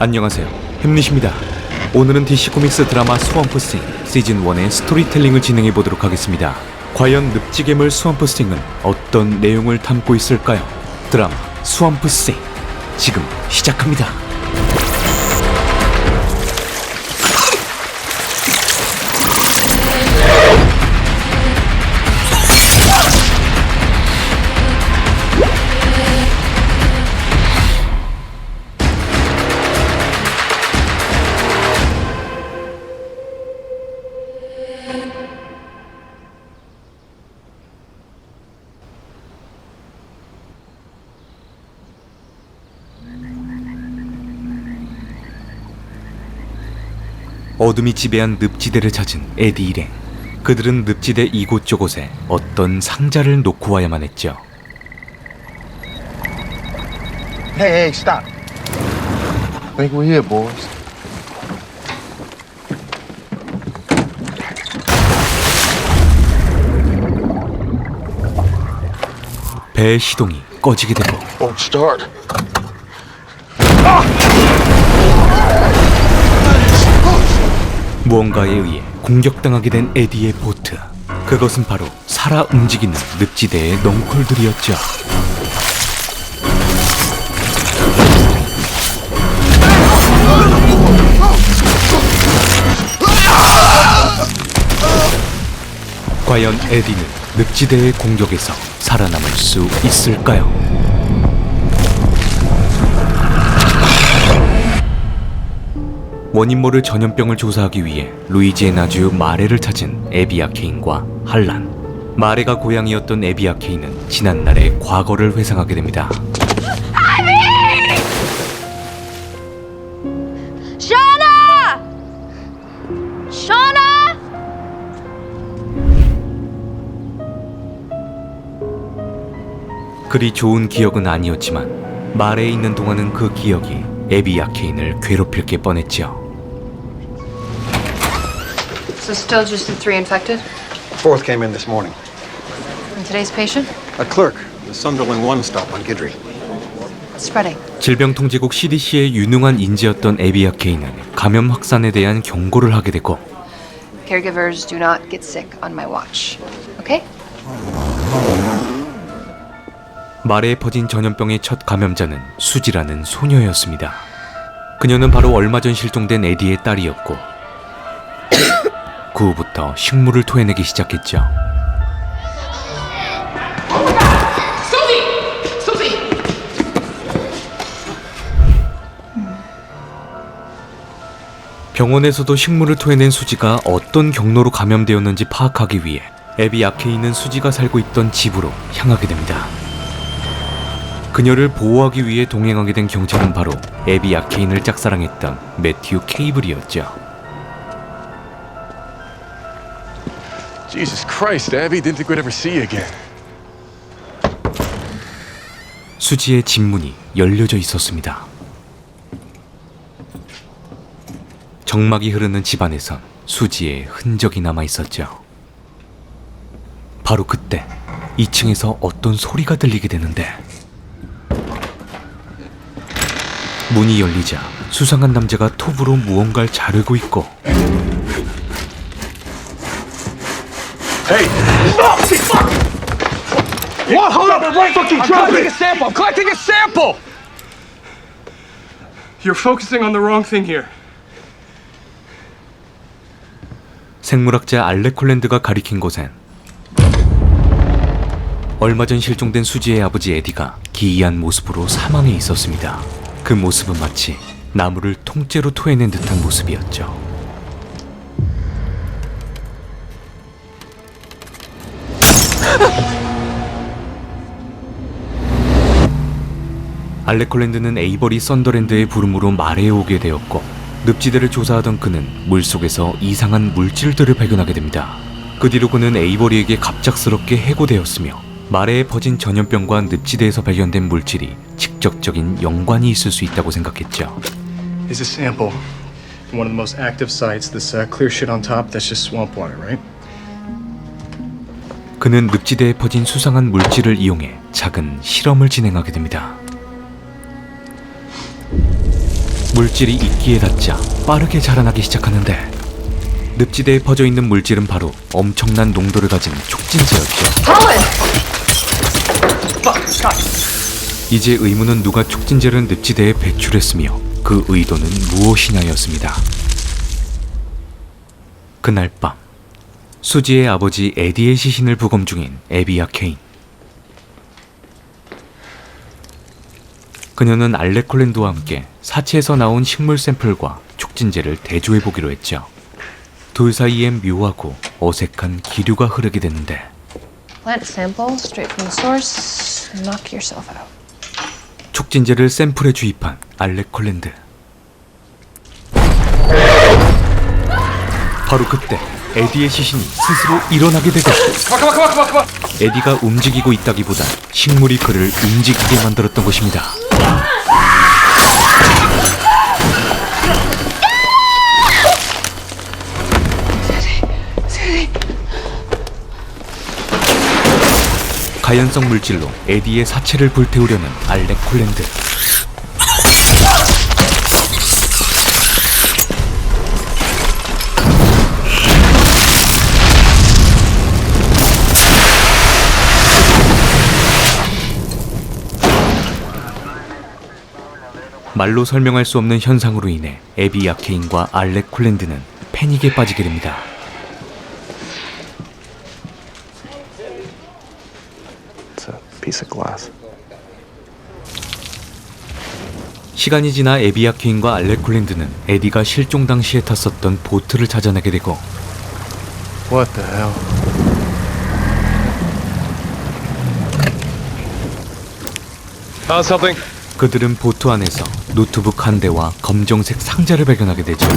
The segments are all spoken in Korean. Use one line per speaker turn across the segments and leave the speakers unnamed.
안녕하세요. 햄릿입니다. 오늘은 DC 코믹스 드라마 스왑프싱 시즌 1의 스토리텔링을 진행해 보도록 하겠습니다. 과연 늪지괴물 스왑프싱은 어떤 내용을 담고 있을까요? 드라마 스왑프싱 지금 시작합니다. 어둠이 지배한 늪지대를 찾은 에디 일행. 그들은 늪지대 이곳저곳에 어떤 상자를 놓고 와야만 했죠.
Hey, hey, stop. I think we're here, boys.
배의 시동이 꺼지게 되고
Won't start.
무언가에 의해 공격당하게 된 에디의 보트. 그것은 바로 살아 움직이는 늪지대의 넝콜들이었죠. 과연 에디는 늪지대의 공격에서 살아남을 수 있을까요? 원인 모를 전염병을 조사하기 위해 루이지애나주 마레를 찾은 에비아 케인과 할란. 마레가 고향이었던 에비아 케인은 지난날의 과거를 회상하게 됩니다.
Shauna! Shauna!
그리 좋은 기억은 아니었지만 마레에 있는 동안은 그 기억이 에비아 케인을 괴롭힐 게 뻔했죠.
So still just the three infected?
Fourth came in this morning.
And today's patient?
A clerk, the Sunderland One stop on Gidry.
Spreading.
질병통제국 CDC의 유능한 인재였던 에비아 케인은 감염 확산에 대한 경고를 하게 되고
Caregivers do not get sick on my watch. Okay?
말에 퍼진 전염병의 첫 감염자는 수지라는 소녀였습니다. 그녀는 바로 얼마 전 실종된 에디의 딸이었고 그 후부터 식물을 토해내기 시작했죠. 병원에서도 식물을 토해낸 수지가 어떤 경로로 감염되었는지 파악하기 위해 에비 아케이는 수지가 살고 있던 집으로 향하게 됩니다. 그녀를 보호하기 위해 동행하게 된 경찰은 바로 에비 아케인을 짝사랑했던 매튜 케이블이었죠.
Jesus Christ, Abby, didn't think we'd ever see you again.
수지의 집문이 열려져 있었습니다. 정막이 흐르는 집안에선 수지의 흔적이 남아 있었죠. 바로 그때 2층에서 어떤 소리가 들리게 되는데 문이 열리자 수상한 남자가 톱으로 무언가를 자르고 있고
What? Hold up! Right fucking I'm collecting a sample! I'm collecting a sample! You're focusing on the wrong thing here.
생물학자 알렉 콜랜드가 가리킨 곳엔 얼마 전 실종된 수지의 아버지 에디가 기이한 모습으로 사망해 있었습니다. 그 모습은 마치 나무를 통째로 토해낸 듯한 모습이었죠. 알렉 콜랜드는 에이버리 썬더랜드의 부름으로 말해 오게 되었고 늪지대를 조사하던 그는 물속에서 이상한 물질들을 발견하게 됩니다. 그 뒤로 그는 에이버리에게 갑작스럽게 해고되었으며 말해에 퍼진 전염병과 늪지대에서 발견된 물질이 직접적인 연관이 있을 수 있다고 생각했죠.
is a sample from one of the most active sites. This uh, clear shit on top, that's just swamp water, right?
그는 늪지대에 퍼진 수상한 물질을 이용해 작은 실험을 진행하게 됩니다. 물질이 이끼에 닿자 빠르게 자라나기 시작하는데 늪지대에 퍼져 있는 물질은 바로 엄청난 농도를 가진 촉진제였죠. 이제 의문은 누가 촉진제를 늪지대에 배출했으며 그 의도는 무엇이냐였습니다. 그날 밤 수지의 아버지 에디의 시신을 부검 중인 에비아 케인. 그녀는 알레콜랜드와 함께 사체에서 나온 식물 샘플과 촉진제를 대조해 보기로 했죠. 둘 사이엔 묘하고 어색한 기류가 흐르게 됐는데
Plant sample straight from the source. Knock yourself out.
촉진제를 샘플에 주입한 알레콜랜드. 바로 그때 에디의 시신이 스스로 일어나게 되고 에디가 움직이고 있다기보다 식물이 그를 움직이게 만들었던 것입니다. 가연성 물질로 에디의 사체를 불태우려는 알렉 콜랜드. 말로 설명할 수 없는 현상으로 인해 에비 아케인과 알렉 콜랜드는 패닉에 빠지게 됩니다.
It's a piece of glass.
시간이 지나 에비아 케인과 알렉 콜랜드는 에디가 실종 당시에 탔었던 보트를 찾아내게 되고
What the hell?
Found something?
그들은 보트 안에서 노트북 한 대와 검정색 상자를 발견하게 되죠.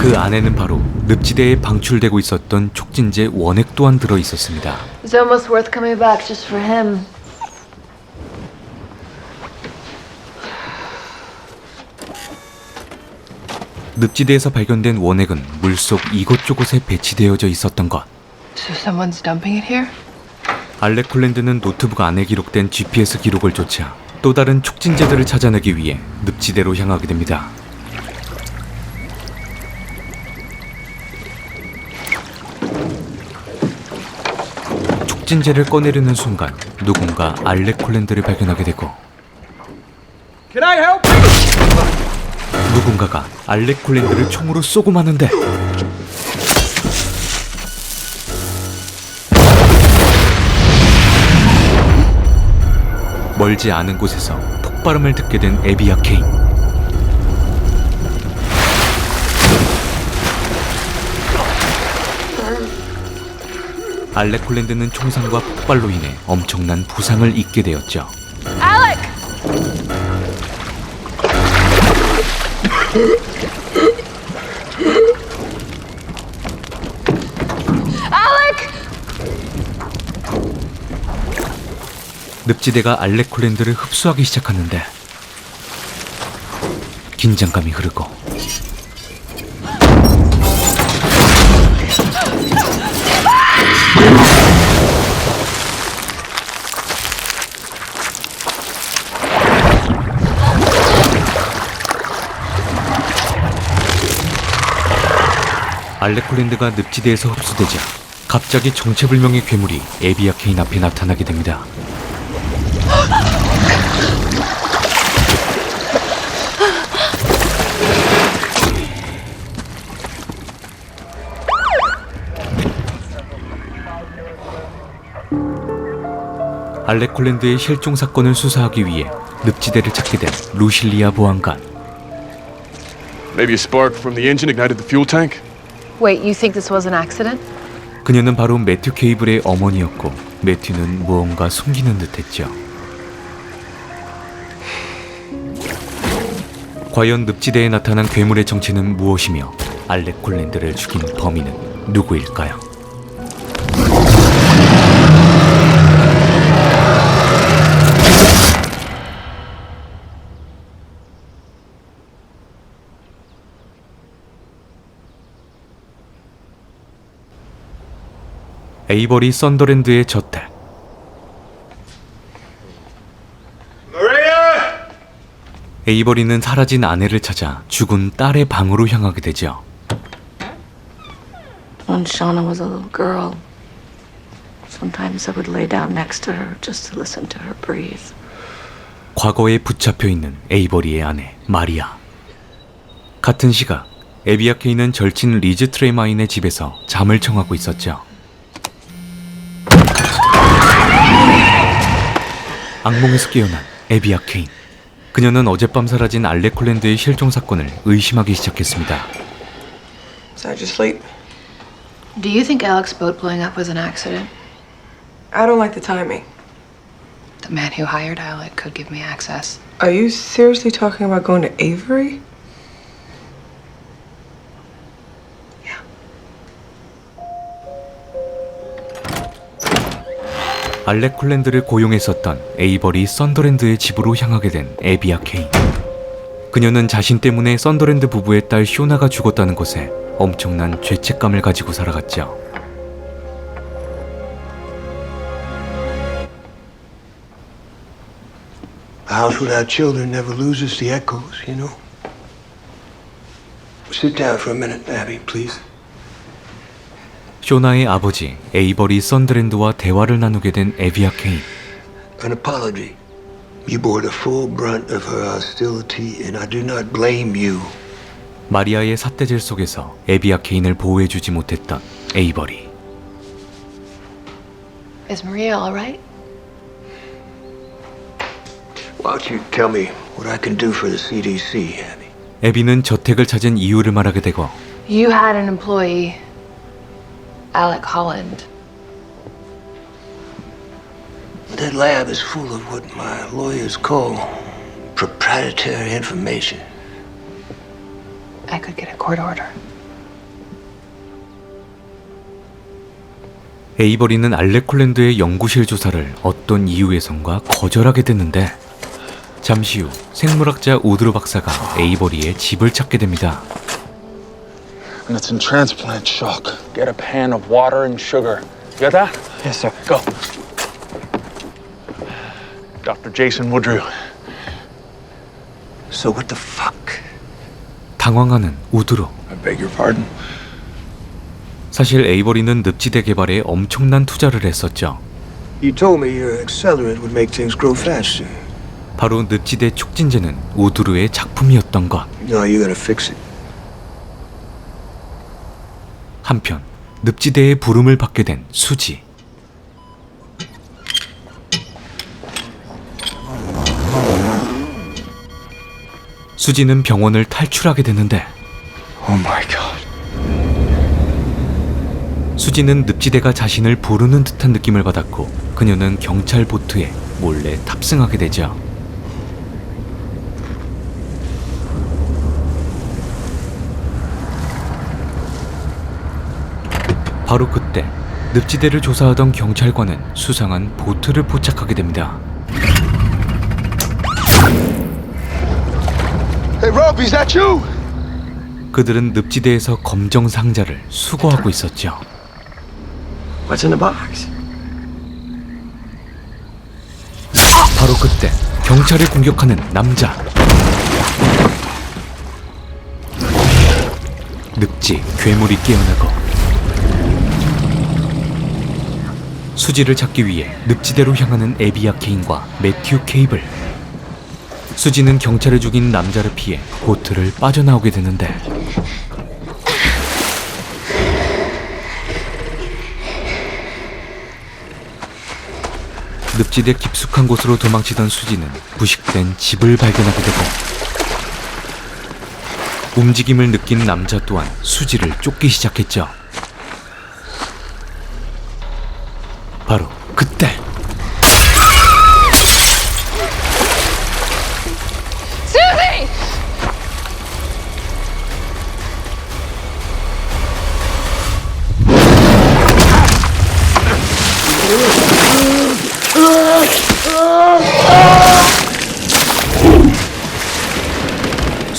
그 안에는 바로 늪지대에 방출되고 있었던 촉진제 원액 또한 들어 있었습니다.
It's almost worth coming back just for him.
늪지대에서 발견된 원액은 물속 이곳저곳에 배치되어져 있었던 것.
So someone's dumping it here?
알렉 콜랜드는 노트북 안에 기록된 GPS 기록을 쫓아 또 다른 촉진제들을 찾아내기 위해 늪지대로 향하게 됩니다. 촉진제를 꺼내려는 순간 누군가 알렉 콜랜드를 발견하게 되고 누군가가 알렉 콜랜드를 총으로 쏘고 마는데 멀지 않은 곳에서 폭발음을 듣게 된 에비아 케인. 알렉 콜랜드는 총상과 폭발로 인해 엄청난 부상을 입게 되었죠. 늪지대가 알렉 콜랜드를 흡수하기 시작하는데 긴장감이 흐르고 알렉 콜랜드가 늪지대에서 흡수되자 갑자기 정체불명의 괴물이 에비아 케인 앞에 나타나게 됩니다. 알렉 콜랜드의 실종 사건을 수사하기 위해 늪지대를 찾게 된 루실리아 보안관.
Maybe a spark from the engine ignited the fuel tank?
Wait, you think this was an accident?
그녀는 바로 매튜 케이블의 어머니였고 매튜는 무언가 숨기는 듯했죠. 과연 늪지대에 나타난 괴물의 정체는 무엇이며 알렉 콜랜드를 죽인 범인은 누구일까요? 에이버리 썬더랜드의 저택
Maria!
에이버리는 사라진 아내를 찾아 죽은 딸의 방으로 향하게 되죠.
When Shauna was a little girl, sometimes I would lay down next to her just to listen to her breathe.
과거에 붙잡혀 있는 에이버리의 아내 마리아. 같은 시각 에비아 케이는 절친 리즈 트레마인의 집에서 잠을 청하고 있었죠. 악몽에서 깨어난 에비아 케인. 그녀는 어젯밤 사라진 알레콜랜드의 실종 사건을 의심하기 시작했습니다.
Is that just sleep?
Do you think Alex's boat blowing up was an accident?
I don't like the timing.
The man who hired Alec could give me access.
Are you seriously talking about going to Avery?
알레콜랜드를 고용했었던 에이버리 썬더랜드의 집으로 향하게 된 에비아 케인. 그녀는 자신 때문에 썬더랜드 부부의 딸 쇼나가 죽었다는 것에 엄청난 죄책감을 가지고 살아갔죠.
Please.
쇼나의 아버지 에이버리 썬더랜드와 대화를 나누게 된 에비아 케인.
An apology. You bore the full brunt of her hostility, and I do not blame you.
마리아의 삿대질 속에서 에비아 케인을 보호해주지 못했던 에이버리.
Is Maria all right?
Why don't you tell me what I can do for the CDC, Abby?
에비는 저택을 찾은 이유를 말하게 되고
You had an employee, Alec Holland.
That lab is full of what my lawyers call proprietary information.
I could get a court order.
에이버리는 알레콜랜드의 연구실 조사를 어떤 이유에선가 거절하게 됐는데 잠시 후 생물학자 우드로 박사가 에이버리의 집을 찾게 됩니다.
And it's in transplant shock. Get a pan of water and sugar. You got that?
Yes, sir.
Go. Dr. Jason Woodrew.
So what the fuck?
당황하는 우드로.
I beg your pardon?
사실 에이버리는 늪지대 개발에 엄청난 투자를 했었죠.
You told me your accelerant would make things grow faster.
바로 늪지대 촉진제는 우드루의 작품이었던 것.
No, you're gonna fix it.
한편 늪지대의 부름을 받게 된 수지. 수지는 병원을 탈출하게 되는데
Oh.
수지는 늪지대가 자신을 부르는 듯한 느낌을 받았고 그녀는 경찰 보트에 몰래 탑승하게 되죠. 바로 그때 늪지대를 조사하던 경찰관은 수상한 보트를 포착하게 됩니다.
Hey, Rope, is that you?
그들은 늪지대에서 검정 상자를 수거하고 있었죠.
What's in the box?
바로 그때 경찰을 공격하는 남자. 늪지 괴물이 깨어나고 수지를 찾기 위해 늪지대로 향하는 에비아 케인과 매튜 케이블. 수지는 경찰을 죽인 남자를 피해 보트를 빠져나오게 되는데 늪지대 깊숙한 곳으로 도망치던 수지는 부식된 집을 발견하게 되고 움직임을 느낀 남자 또한 수지를 쫓기 시작했죠.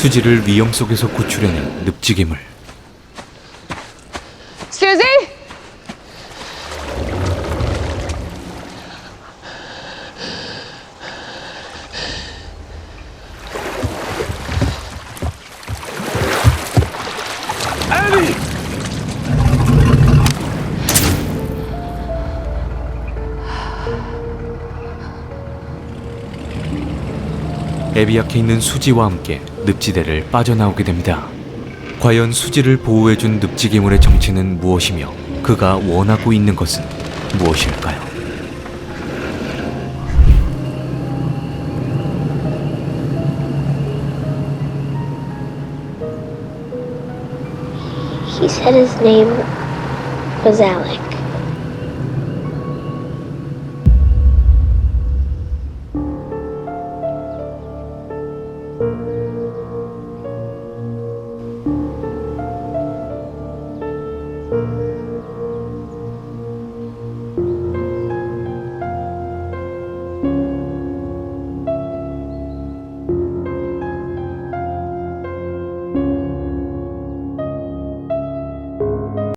수지를 위험 속에서 구출해낸 늪지괴물. 에비아케 있는 수지와 함께 늪지대를 빠져나오게 됩니다. 과연 수지를 보호해준 늪지 괴물의 정체는 무엇이며 그가 원하고 있는 것은 무엇일까요?
He said his name was Alec.